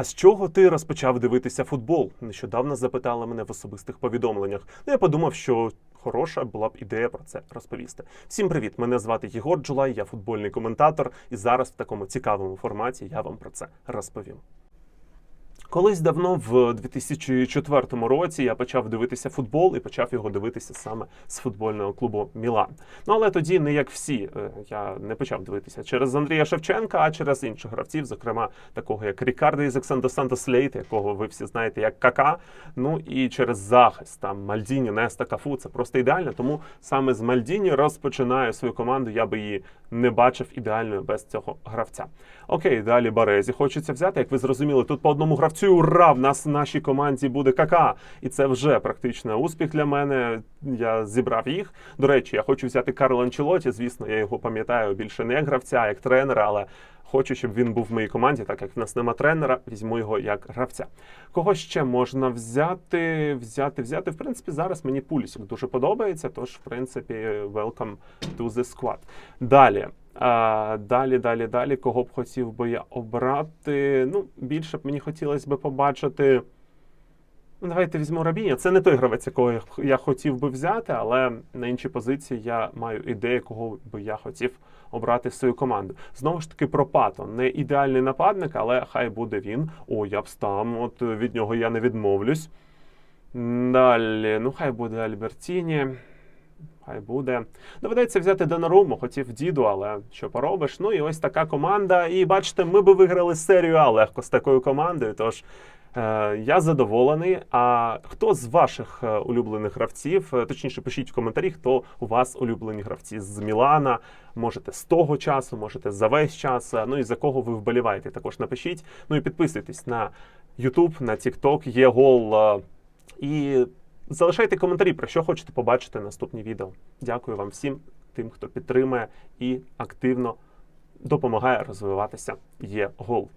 А з чого ти розпочав дивитися футбол? Нещодавно запитали мене в особистих повідомленнях. Ну я подумав, що хороша була б ідея про це розповісти. Всім привіт! Мене звати Єгор Джулай, я футбольний коментатор, і зараз в такому цікавому форматі я вам про це розповім. Колись давно, в 2004 році, я почав дивитися футбол і почав його дивитися саме з футбольного клубу Мілан. Ну але тоді не як всі. Е, Я не почав дивитися через Андрія Шевченка, а через інших гравців, зокрема такого як Рікардо Ізександо Сантос Лейт, якого ви всі знаєте як Кака. Ну і через захист там Мальдіні, Неста, Кафу. Це просто ідеально. Тому саме з Мальдіні розпочинаю свою команду. Я би її не бачив ідеальною без цього гравця. Окей, далі Барезі хочеться взяти. Як ви зрозуміли, тут по одному гравцю ура! В нас в нашій команді буде кака. І це вже практично успіх для мене. Я зібрав їх. До речі, я хочу взяти Карло Анчелоті. Звісно, я його пам'ятаю більше не як гравця, як тренера, але. Хочу, щоб він був в моїй команді, так як в нас нема тренера, візьму його як гравця. Кого ще можна взяти? Взяти, взяти. В принципі, зараз мені Пулісік дуже подобається. Тож, в принципі, welcome to the squad. Далі. А, далі, далі, далі. Кого б хотів би я обрати? Ну, більше б мені хотілося б побачити. Ну, давайте візьму Рабіня. Це не той гравець, якого я хотів би взяти, але на іншій позиції я маю ідею, кого би я хотів обрати в свою команду. Знову ж таки, про Пато. Не ідеальний нападник, але хай буде він. О, я б став, от від нього я не відмовлюсь. Далі, ну хай буде Альбертіні. Хай буде. Доведеться взяти Донаруму, хотів діду, але що поробиш. Ну і ось така команда. І бачите, ми би виграли серію А легко з такою командою. Тож е, я задоволений. А хто з ваших е, улюблених гравців, е, точніше, пишіть в коментарі, хто у вас улюблені гравці з Мілана. Можете з того часу, можете за весь час. е, Ну і за кого ви вболіваєте. Також напишіть. Ну і підписуйтесь на YouTube, на TikTok, є гол. І залишайте коментарі, про що хочете побачити наступні відео. Дякую вам всім, тим, хто підтримує і активно допомагає розвиватися. Є гол.